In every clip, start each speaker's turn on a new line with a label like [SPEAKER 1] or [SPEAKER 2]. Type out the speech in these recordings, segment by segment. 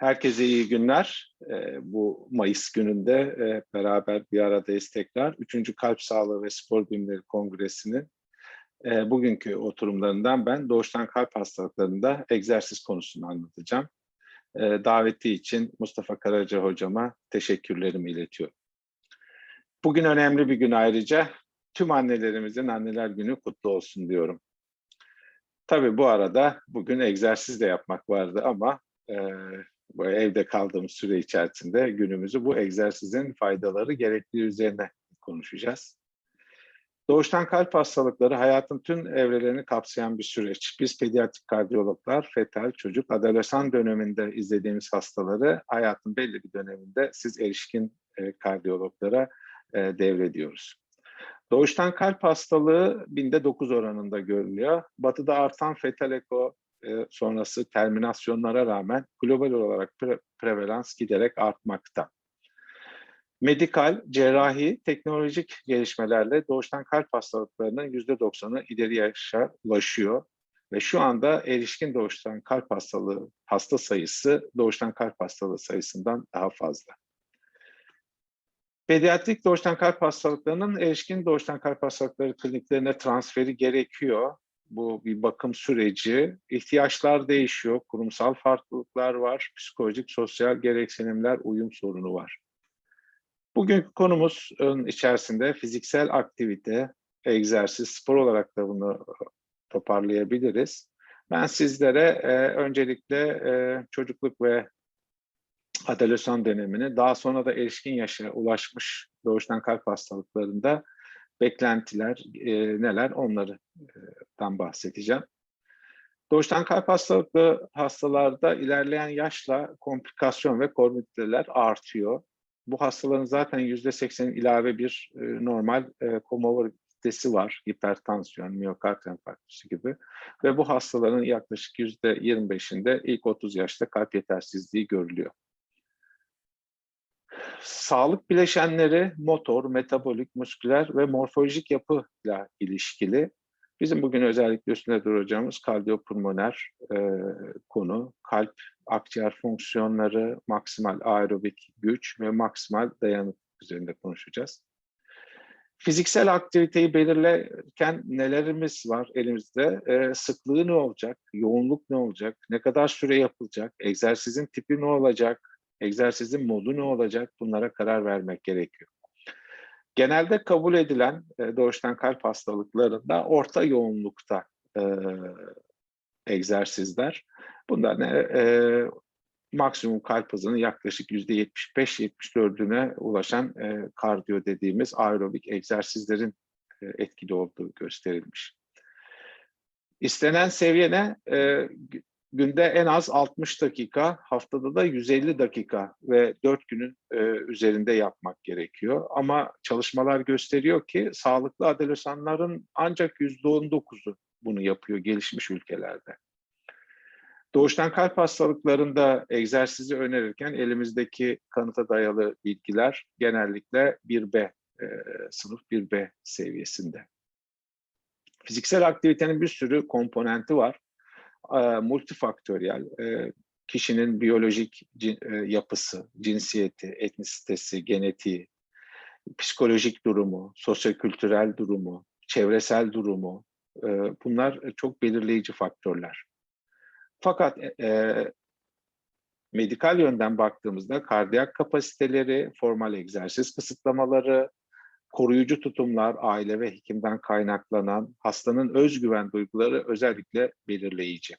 [SPEAKER 1] Herkese iyi günler. Ee, bu Mayıs gününde e, beraber bir aradayız tekrar. Üçüncü Kalp Sağlığı ve Spor Bilimleri Kongresi'nin e, bugünkü oturumlarından ben doğuştan kalp hastalıklarında egzersiz konusunu anlatacağım. E, daveti için Mustafa Karaca hocama teşekkürlerimi iletiyorum. Bugün önemli bir gün ayrıca. Tüm annelerimizin Anneler Günü kutlu olsun diyorum. Tabii bu arada bugün egzersiz de yapmak vardı ama bu evde kaldığımız süre içerisinde günümüzü bu egzersizin faydaları gerektiği üzerine konuşacağız. Doğuştan kalp hastalıkları hayatın tüm evrelerini kapsayan bir süreç. Biz pediatrik kardiyologlar, fetal, çocuk, adolesan döneminde izlediğimiz hastaları hayatın belli bir döneminde siz erişkin e, kardiyologlara e, devrediyoruz. Doğuştan kalp hastalığı binde 9 oranında görülüyor. Batıda artan fetal eko sonrası terminasyonlara rağmen global olarak pre prevalans giderek artmakta. Medikal, cerrahi, teknolojik gelişmelerle doğuştan kalp hastalıklarının %90'ı ileri yaşa ulaşıyor. Ve şu anda erişkin doğuştan kalp hastalığı hasta sayısı doğuştan kalp hastalığı sayısından daha fazla. Pediatrik doğuştan kalp hastalıklarının erişkin doğuştan kalp hastalıkları kliniklerine transferi gerekiyor. Bu bir bakım süreci. İhtiyaçlar değişiyor, kurumsal farklılıklar var, psikolojik, sosyal gereksinimler, uyum sorunu var. Bugünkü konumuz içerisinde fiziksel aktivite, egzersiz, spor olarak da bunu toparlayabiliriz. Ben sizlere e, öncelikle e, çocukluk ve adolesan dönemini, daha sonra da erişkin yaşa ulaşmış doğuştan kalp hastalıklarında beklentiler e, neler onlardan bahsedeceğim. Doğuştan kalp hastalıklı hastalarda ilerleyen yaşla komplikasyon ve komorbiditeler artıyor. Bu hastaların zaten yüzde seksen ilave bir e, normal e, komorbiditesi var. Hipertansiyon, miyokard enfarktüsü gibi. Ve bu hastaların yaklaşık yüzde yirmi beşinde ilk 30 yaşta kalp yetersizliği görülüyor. Sağlık bileşenleri motor, metabolik, musküler ve morfolojik yapıyla ilişkili. Bizim bugün özellikle üstünde duracağımız kardiyopulmoner e, konu, kalp, akciğer fonksiyonları, maksimal aerobik güç ve maksimal dayanıklık üzerinde konuşacağız. Fiziksel aktiviteyi belirlerken nelerimiz var elimizde? E, sıklığı ne olacak? Yoğunluk ne olacak? Ne kadar süre yapılacak? Egzersizin tipi ne olacak? Egzersizin modu ne olacak bunlara karar vermek gerekiyor. Genelde kabul edilen e, doğuştan kalp hastalıklarında orta yoğunlukta e, egzersizler. Bunlar ne? E, maksimum kalp hızının yaklaşık %75-74'üne ulaşan e, kardiyo dediğimiz aerobik egzersizlerin e, etkili olduğu gösterilmiş. İstenen seviye ne? E, günde en az 60 dakika, haftada da 150 dakika ve 4 günün e, üzerinde yapmak gerekiyor. Ama çalışmalar gösteriyor ki sağlıklı adolesanların ancak %19'u bunu yapıyor gelişmiş ülkelerde. Doğuştan kalp hastalıklarında egzersizi önerirken elimizdeki kanıta dayalı bilgiler genellikle 1B, e, sınıf 1B seviyesinde. Fiziksel aktivitenin bir sürü komponenti var multifaktöriyel, kişinin biyolojik yapısı, cinsiyeti, etnisitesi, genetiği, psikolojik durumu, sosyokültürel durumu, çevresel durumu, bunlar çok belirleyici faktörler. Fakat e, medikal yönden baktığımızda kardiyak kapasiteleri, formal egzersiz kısıtlamaları, koruyucu tutumlar, aile ve hekimden kaynaklanan hastanın özgüven duyguları özellikle belirleyici.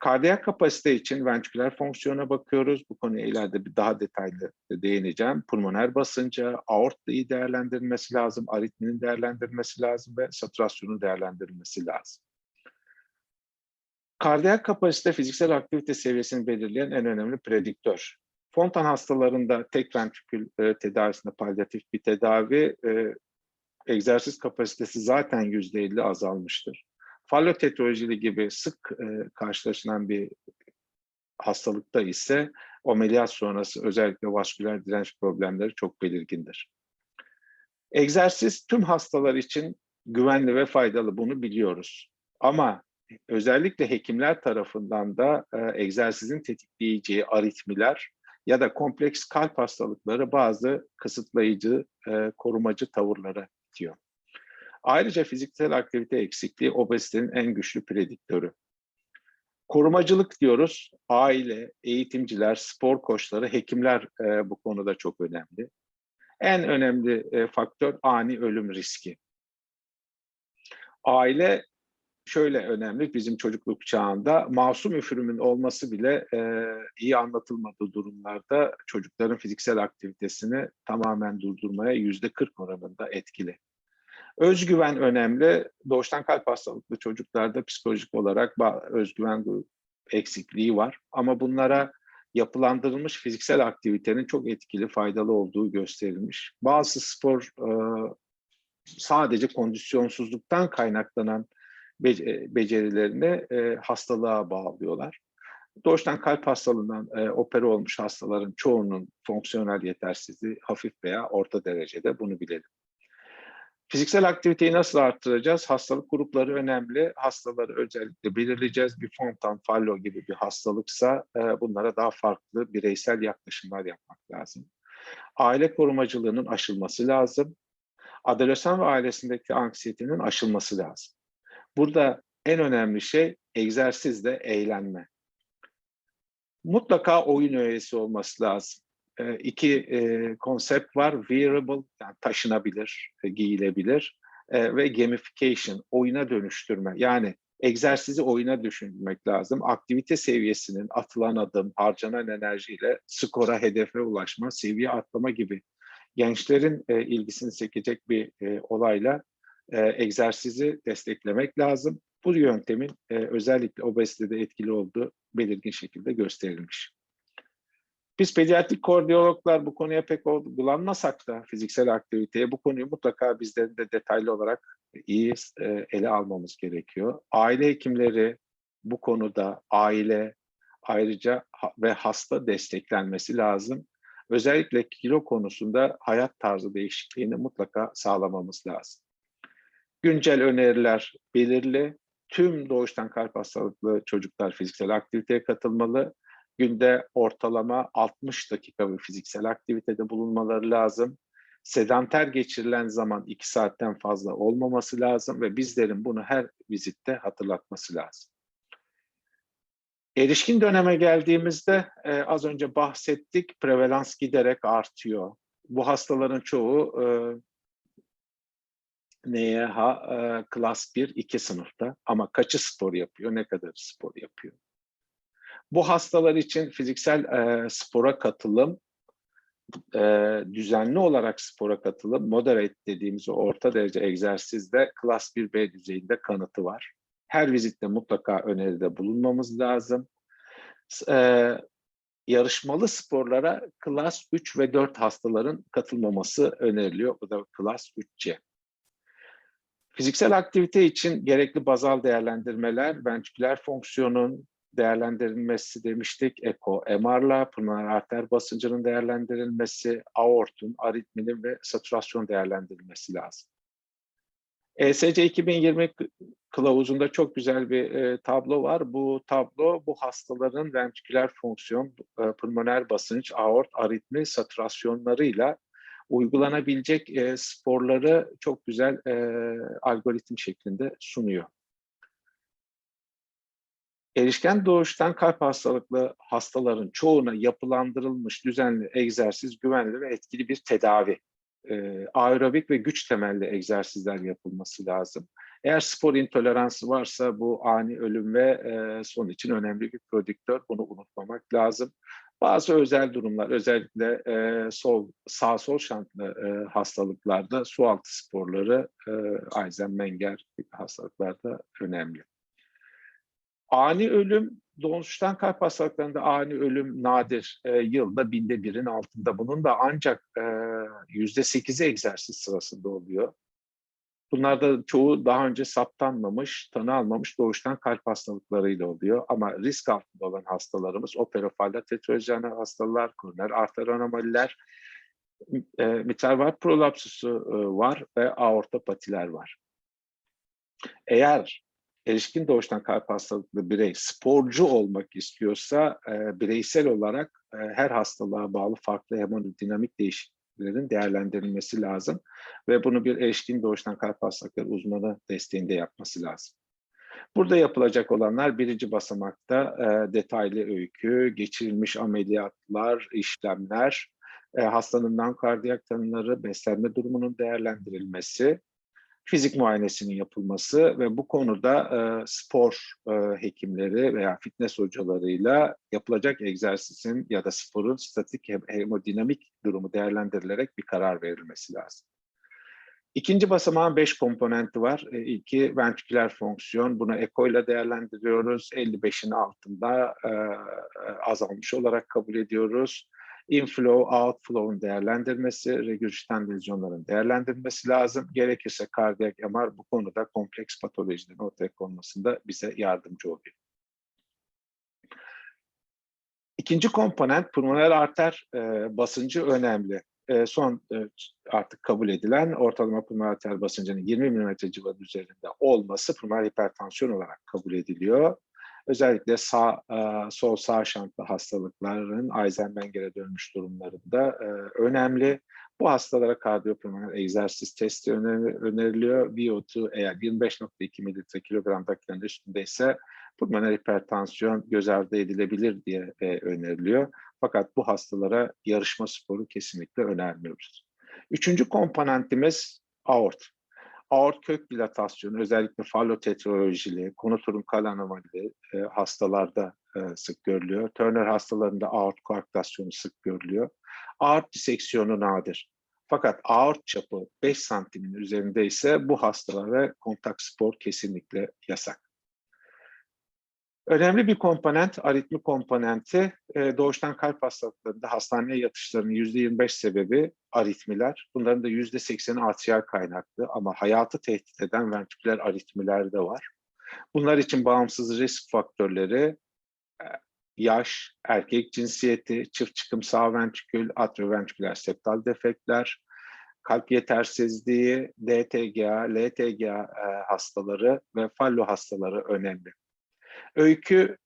[SPEAKER 1] Kardiyak kapasite için ventriküler fonksiyona bakıyoruz. Bu konuya ileride bir daha detaylı değineceğim. Pulmoner basınca, aortayı değerlendirilmesi lazım, aritminin değerlendirilmesi lazım ve satürasyonun değerlendirilmesi lazım. Kardiyak kapasite fiziksel aktivite seviyesini belirleyen en önemli prediktör. Fontan hastalarında tek ventrikül e, tedavisinde palyatif bir tedavi, e, egzersiz kapasitesi zaten yüzde 50 azalmıştır. Fallotetrolojili gibi sık e, karşılaşılan bir hastalıkta ise ameliyat sonrası özellikle vasküler direnç problemleri çok belirgindir. Egzersiz tüm hastalar için güvenli ve faydalı bunu biliyoruz. Ama özellikle hekimler tarafından da e, egzersizin tetikleyeceği aritmiler ya da kompleks kalp hastalıkları bazı kısıtlayıcı, e, korumacı tavırlara itiyor. Ayrıca fiziksel aktivite eksikliği obezitenin en güçlü prediktörü. Korumacılık diyoruz. Aile, eğitimciler, spor koçları, hekimler e, bu konuda çok önemli. En önemli e, faktör ani ölüm riski. Aile şöyle önemli bizim çocukluk çağında masum üfürümün olması bile e, iyi anlatılmadığı durumlarda çocukların fiziksel aktivitesini tamamen durdurmaya yüzde 40 oranında etkili. Özgüven önemli. Doğuştan kalp hastalıklı çocuklarda psikolojik olarak özgüven eksikliği var. Ama bunlara yapılandırılmış fiziksel aktivitenin çok etkili, faydalı olduğu gösterilmiş. Bazı spor e, sadece kondisyonsuzluktan kaynaklanan becerilerini e, hastalığa bağlıyorlar. Doğuştan kalp hastalığından e, opera olmuş hastaların çoğunun fonksiyonel yetersizliği hafif veya orta derecede bunu bilelim. Fiziksel aktiviteyi nasıl arttıracağız? Hastalık grupları önemli. Hastaları özellikle belirleyeceğiz. Bir fontan, fallo gibi bir hastalıksa e, bunlara daha farklı bireysel yaklaşımlar yapmak lazım. Aile korumacılığının aşılması lazım. Adolesan ve ailesindeki anksiyetenin aşılması lazım. Burada en önemli şey egzersizle eğlenme. Mutlaka oyun öğesi olması lazım. E, iki e, konsept var. Wearable, yani taşınabilir, e, giyilebilir e, ve gamification, oyuna dönüştürme. Yani egzersizi oyuna düşünmek lazım. Aktivite seviyesinin atılan adım, harcanan enerjiyle skora, hedefe ulaşma, seviye atlama gibi gençlerin e, ilgisini çekecek bir e, olayla e, egzersizi desteklemek lazım. Bu yöntemin e, özellikle obezitede etkili olduğu belirgin şekilde gösterilmiş. Biz pediatrik kordiyologlar bu konuya pek uygulanmasak da fiziksel aktiviteye bu konuyu mutlaka bizlerin de detaylı olarak iyi e, ele almamız gerekiyor. Aile hekimleri bu konuda aile ayrıca ve hasta desteklenmesi lazım. Özellikle kilo konusunda hayat tarzı değişikliğini mutlaka sağlamamız lazım. Güncel öneriler belirli. Tüm doğuştan kalp hastalıklı çocuklar fiziksel aktiviteye katılmalı. Günde ortalama 60 dakika bir fiziksel aktivitede bulunmaları lazım. Sedanter geçirilen zaman 2 saatten fazla olmaması lazım ve bizlerin bunu her vizitte hatırlatması lazım. Erişkin döneme geldiğimizde e, az önce bahsettik, prevalans giderek artıyor. Bu hastaların çoğu e, NYH e, klas 1, 2 sınıfta ama kaçı spor yapıyor, ne kadar spor yapıyor? Bu hastalar için fiziksel e, spora katılım, e, düzenli olarak spora katılım, moderate dediğimiz o orta derece egzersizde klas 1B düzeyinde kanıtı var. Her vizitte mutlaka öneride bulunmamız lazım. E, yarışmalı sporlara klas 3 ve 4 hastaların katılmaması öneriliyor. Bu da klas 3C. Fiziksel aktivite için gerekli bazal değerlendirmeler, ventriküler fonksiyonun değerlendirilmesi demiştik. Eko, MR'la, pulmoner arter basıncının değerlendirilmesi, aortun, aritminin ve saturasyon değerlendirilmesi lazım. ESC 2020 kılavuzunda çok güzel bir e, tablo var. Bu tablo bu hastaların ventriküler fonksiyon, e, pulmoner basınç, aort, aritmi, saturasyonlarıyla uygulanabilecek e, sporları çok güzel e, algoritm şeklinde sunuyor. Erişken doğuştan kalp hastalıklı hastaların çoğuna yapılandırılmış düzenli egzersiz güvenli ve etkili bir tedavi. E, aerobik ve güç temelli egzersizler yapılması lazım. Eğer spor intoleransı varsa bu ani ölüm ve e, son için önemli bir prodüktör. Bunu unutmamak lazım. Bazı özel durumlar özellikle e, sol sağ sol şantlı e, hastalıklarda su altı sporları e, Eisenmenger hastalıklarda önemli. Ani ölüm doğuştan kalp hastalıklarında ani ölüm nadir. E, yılda binde birin altında. Bunun da ancak yüzde sekizi egzersiz sırasında oluyor. Bunlarda çoğu daha önce saptanmamış, tanı almamış doğuştan kalp hastalıklarıyla oluyor. Ama risk altında olan hastalarımız operofalda tetrojene hastalar, koroner arter anomaliler, e, mitral valv prolapsusu e, var ve aortopatiler var. Eğer erişkin doğuştan kalp hastalıklı birey sporcu olmak istiyorsa e, bireysel olarak e, her hastalığa bağlı farklı hemodinamik değişikliklerin değerlendirilmesi lazım ve bunu bir erişkin doğuştan kalp hastalıkları uzmanı desteğinde yapması lazım. Burada yapılacak olanlar birinci basamakta e, detaylı öykü, geçirilmiş ameliyatlar, işlemler, e, hastanın non-kardiyak tanıları, beslenme durumunun değerlendirilmesi, fizik muayenesinin yapılması ve bu konuda e, spor e, hekimleri veya fitness hocalarıyla yapılacak egzersizin ya da sporun statik hem hemodinamik durumu değerlendirilerek bir karar verilmesi lazım. İkinci basamağın beş komponenti var. E, ilki ventriküler fonksiyon. Bunu eko ile değerlendiriyoruz. 55'in altında e, azalmış olarak kabul ediyoruz. Inflow, outflow'un değerlendirmesi, regürjitan lezyonların değerlendirilmesi lazım. Gerekirse kardiyak MR bu konuda kompleks patolojilerin ortaya konmasında bize yardımcı oluyor. İkinci komponent pulmoner arter e, basıncı önemli. E, son e, artık kabul edilen ortalama pulmoner arter basıncının 20 mm civarı üzerinde olması pulmoner hipertansiyon olarak kabul ediliyor. Özellikle sağ, e, sol sağ şantlı hastalıkların Eisenmenger'e dönmüş durumlarında e, önemli. Bu hastalara kardiyopulmoner egzersiz testi öneriliyor. VO2 eğer 25.2 mililitre kilogram dakikanın üstündeyse pulmoner hipertansiyon göz ardı edilebilir diye e, öneriliyor. Fakat bu hastalara yarışma sporu kesinlikle önermiyoruz. Üçüncü komponentimiz aort aort kök dilatasyonu özellikle fallotetralojili, konoturun kal anomalili e, hastalarda e, sık görülüyor. Turner hastalarında aort koaktasyonu sık görülüyor. Aort diseksiyonu nadir. Fakat aort çapı 5 santimin üzerinde ise bu hastalara kontak spor kesinlikle yasak. Önemli bir komponent, aritmi komponenti. E, doğuştan kalp hastalıklarında hastaneye yatışlarının %25 sebebi aritmiler. Bunların da %80'i atriyal kaynaklı ama hayatı tehdit eden ventriküler aritmiler de var. Bunlar için bağımsız risk faktörleri e, yaş, erkek cinsiyeti, çift çıkım sağ ventrikül, atrioventriküler septal defektler, kalp yetersizliği, DTGA, LTGA e, hastaları ve fallo hastaları önemli. Öykü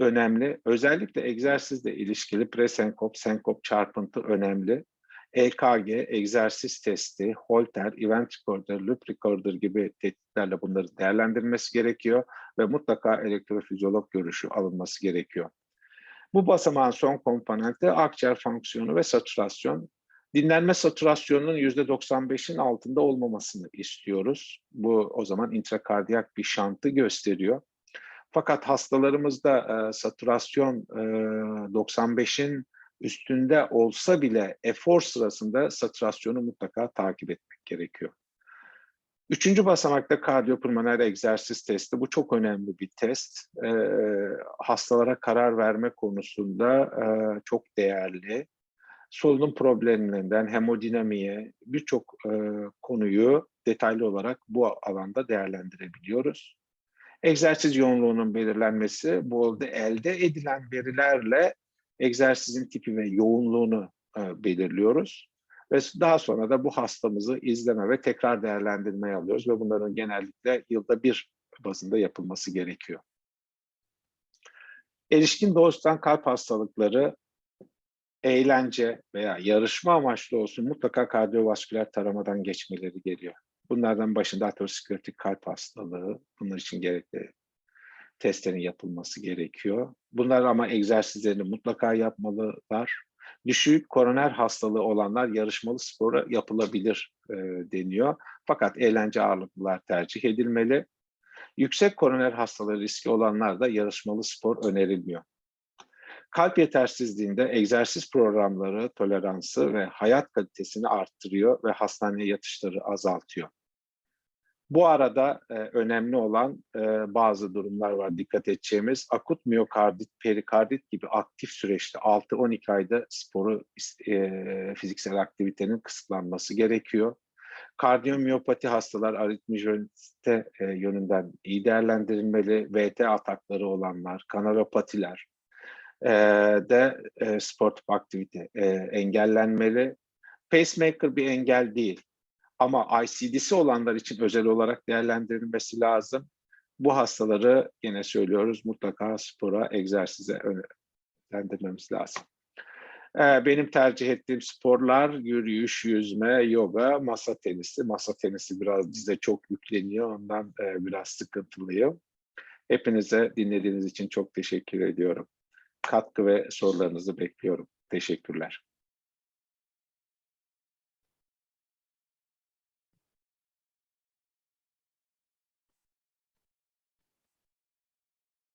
[SPEAKER 1] önemli. Özellikle egzersizle ilişkili presenkop, senkop çarpıntı önemli. EKG, egzersiz testi, Holter, event recorder, loop recorder gibi tetkiklerle bunları değerlendirilmesi gerekiyor ve mutlaka elektrofizyolog görüşü alınması gerekiyor. Bu basamağın son komponenti akciğer fonksiyonu ve saturasyon. Dinlenme saturasyonunun %95'in altında olmamasını istiyoruz. Bu o zaman intrakardiyak bir şantı gösteriyor. Fakat hastalarımızda e, saturasyon e, 95'in üstünde olsa bile efor sırasında saturasyonu mutlaka takip etmek gerekiyor. Üçüncü basamakta kardiyopulmoner egzersiz testi. Bu çok önemli bir test. E, hastalara karar verme konusunda e, çok değerli. Solunum problemlerinden hemodinamiğe birçok e, konuyu detaylı olarak bu alanda değerlendirebiliyoruz. Egzersiz yoğunluğunun belirlenmesi, bu elde edilen verilerle egzersizin tipi ve yoğunluğunu e, belirliyoruz. Ve daha sonra da bu hastamızı izleme ve tekrar değerlendirmeye alıyoruz ve bunların genellikle yılda bir bazında yapılması gerekiyor. Erişkin doğuştan kalp hastalıkları eğlence veya yarışma amaçlı olsun mutlaka kardiyovasküler taramadan geçmeleri geliyor. Bunlardan başında aterosklerotik kalp hastalığı, bunlar için gerekli testlerin yapılması gerekiyor. Bunlar ama egzersizlerini mutlaka yapmalılar. Düşük koroner hastalığı olanlar yarışmalı spora yapılabilir e, deniyor. Fakat eğlence ağırlıklılar tercih edilmeli. Yüksek koroner hastalığı riski olanlar da yarışmalı spor önerilmiyor. Kalp yetersizliğinde egzersiz programları toleransı ve hayat kalitesini arttırıyor ve hastaneye yatışları azaltıyor. Bu arada e, önemli olan e, bazı durumlar var dikkat edeceğimiz. Akut miyokardit, perikardit gibi aktif süreçte 6-12 ayda sporu e, fiziksel aktivitenin kısıtlanması gerekiyor. Kardiyomiyopati hastalar aritmi e, yönünden iyi değerlendirilmeli. VT atakları olanlar, kanalopatiler e, de e, sportif aktivite e, engellenmeli. Pacemaker bir engel değil ama ICD'si olanlar için özel olarak değerlendirilmesi lazım. bu hastaları yine söylüyoruz mutlaka spora, egzersize yönlendirmemiz lazım. Ee, Benim tercih ettiğim sporlar yürüyüş, yüzme, yoga, masa tenisi. Masa tenisi biraz bize çok yükleniyor. Ondan e, biraz sıkıntılıyım. Hepinize dinlediğiniz için çok teşekkür ediyorum. Katkı ve sorularınızı bekliyorum. Teşekkürler.